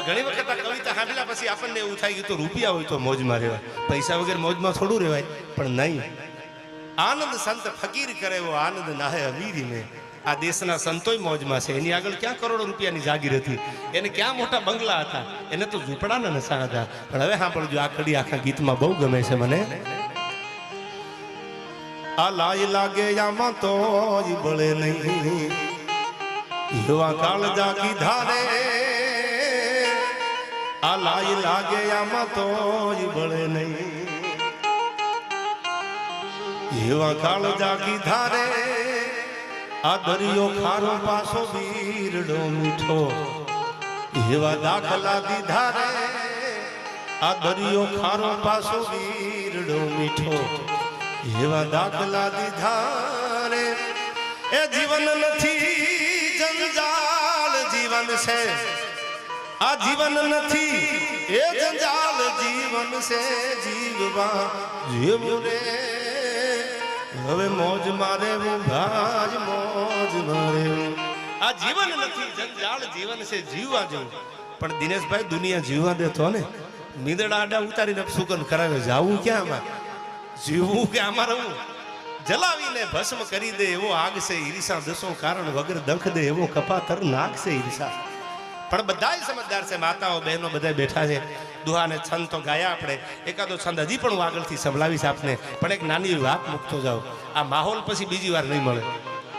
ઘણી વખત આ કવિતા સાંભળ્યા પછી આપણને એવું થાય ગયું તો રૂપિયા હોય તો મોજમાં રહેવાય. પૈસા વગર મોજમાં થોડું રહેવાય, પણ નહીં. આનંદ સંત ફકીર કરે એવો આનંદ નાહે અમીરી મેં આ દેશના સંતોય મોજમાં છે. એની આગળ ક્યાં કરોડો રૂપિયાની જાગીર હતી? એને ક્યાં મોટા બંગલા હતા? એને તો ઝૂંપડાના નશા હતા. પણ હવે સાંભળજો, આ કડી આખા ગીતમાં બહુ ગમે છે મને. આ લાય લાગે આમાં તો બળે નહીં. યુવા કાળ જાગી ધારે આ લાગે આમાં તો ભળે નહીં. એવા કાળ જાગી ધારે, આ દરિયો ખારો પાસો બીરડો મીઠો. એવા દાખલા દીધા રે આ દરિયો ખારો પાસો બીરડો મીઠો. એવા દાખલા દીધા રે એ જીવન નથી, જંજાળ જીવન છે. આ જીવન નથી, એ જંજાલ જીવન છે જીવવા. જીવવું રે, હવે મોજ મારે ભાજ મોજ મારે. આ જીવન નથી જંજાળ જીવન છે, જીવવા જેવું. પણ દિનેશભાઈ, દુનિયા જીવવા દેતો ને. મીંદડા આડા ઉતારીને સુગન કરાવે જાવું ક્યાં આમાં? જીવવું કે આમાં રહું? જલાવીને ભસ્મ કરી દે, એવો આગ છે, ઈર્ષા દસો કારણ વગર દંખ દે, એવો કપાતર નાક છે, ઈર્ષા. પણ બધા સમજદાર છે, માતાઓ, બહેનો બધા બેઠા છે. દુહાને છંદ તો ગાયા આપણે. એકાદો છંદ હજી પણ હું આગળથી સંભળાવીશ આપને. પણ એક નાની વાત મૂકતો જાઉં. આ માહોલ પછી બીજી વાર નહીં મળે.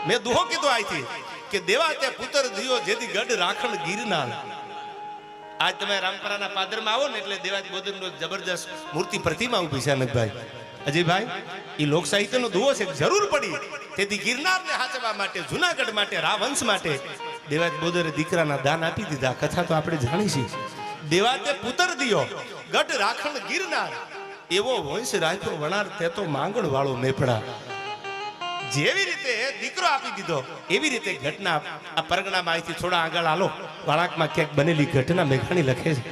મેં દુહો કીધો આથી કે દેવા તે પુત્ર દિયો જેથી ગઢ રાખણ ગીરનાર. આજ તમે રામપરાના પાદરમાં આવો ને એટલે દેવાજી બોધનનો જબરજસ્ત મૂર્તિ પ્રતિમા ઊભી છે અનકભાઈ અજયભાઈ એ લોક સાહિત્યનો દુહો છે, જરૂર પડી. તેથી ગિરનારને હાચવા માટે, જુનાગઢ માટે રાવંશ માટે દેવાજ બોદરે દીકરાના દાન આપી દીધા. કથા તો આપણે જાણી છીએ. દેવાતે પુત્ર દિયો, ગઢ રાખણ ગિરનાર. એવો વંશ રાખ્યો વણાર તે તો માંગણ વાળો મેપડા જેવી રીતે દીકરો આપી દીધો, એવી રીતે ઘટના આ પરગણામાં અહીંથી થોડા આગળ આલો વળાંકમાં ક્યાંક બનેલી ઘટના મેઘાણી લખે છે.